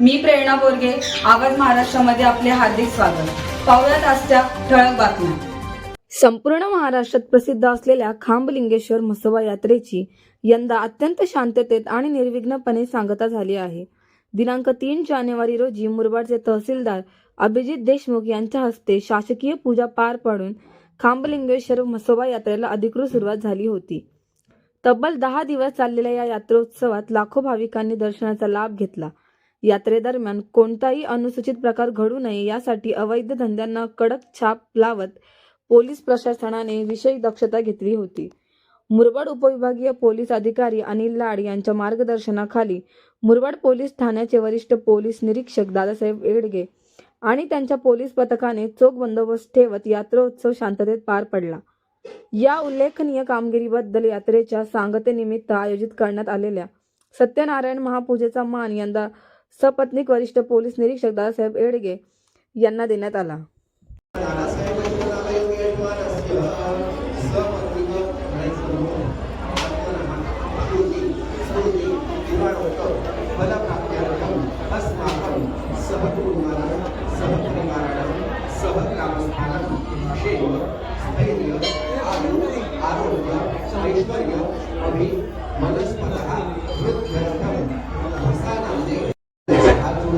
मी प्रेरणा बोरगे आवाज महाराष्ट्रामध्ये आपले हार्दिक स्वागत. पाहुयात आजच्या ठळक बातम्या. संपूर्ण महाराष्ट्रात प्रसिद्ध असलेल्या खांबलिंगेश्वर म्हसोबा यात्रेची यंदा अत्यंत शांततेत आणि निर्विघ्नपणे सांगता झाली आहे. दिनांक तीन जानेवारी रोजी मुरबाडचे तहसीलदार अभिजित देशमुख यांच्या हस्ते शासकीय पूजा पार पाडून खांबलिंगेश्वर म्हसोबा यात्रेला अधिकृत सुरुवात झाली होती. तब्बल दहा दिवस चाललेल्या या यात्रोत्सवात लाखो भाविकांनी दर्शनाचा लाभ घेतला. यात्रेदरम्यान कोणताही अनुसूचित प्रकार घडू नये यासाठी अवैध धंद्यांना कडक छाप लावत पोलीस प्रशासनाने विशेष दक्षता घेतली होती. मुरबाड उपविभागीय पोलीस अधिकारी अनिल लाड यांच्या मार्गदर्शनाखाली मुरबाड पोलीस ठाण्याचे वरिष्ठ पोलीस निरीक्षक दादासाहेब एडगे आणि त्यांच्या पोलीस पथकाने चोख बंदोबस्त ठेवत यात्रोत्सव शांततेत पार पडला. या उल्लेखनीय कामगिरीबद्दल यात्रेच्या सांगतेनिमित्त आयोजित करण्यात आलेल्या सत्यनारायण महापूजेचा मान यंदा सपत्नीक वरिष्ठ पोलीस निरीक्षक दादासाहेब एडगे यांना देण्यात आला. फलप्राप्त्यर्थम् अस्माकं स्थैर्य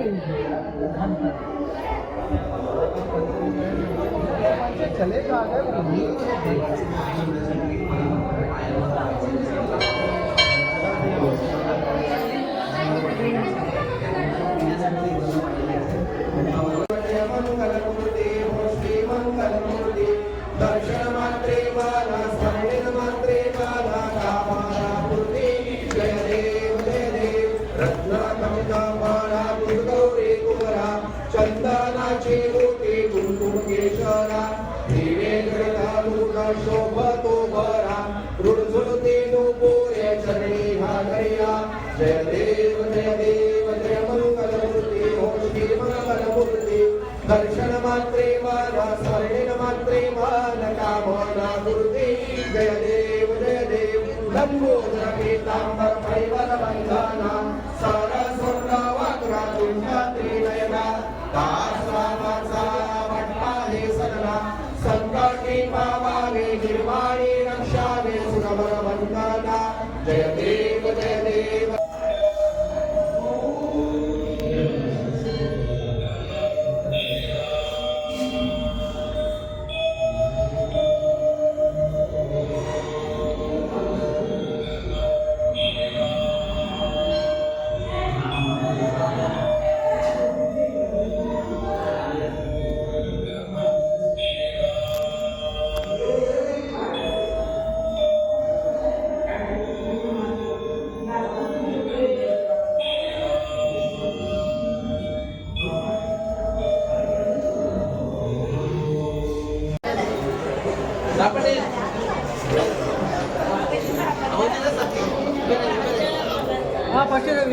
गणपतीचं पूर्ण माना स्मरण मात्रे मान कामना मूर्ती जय देव जय देव लंबोदर पीतांबर परिवर बंधना सरस्वत वाक्रा तुंगात्री नयना दासा Başka da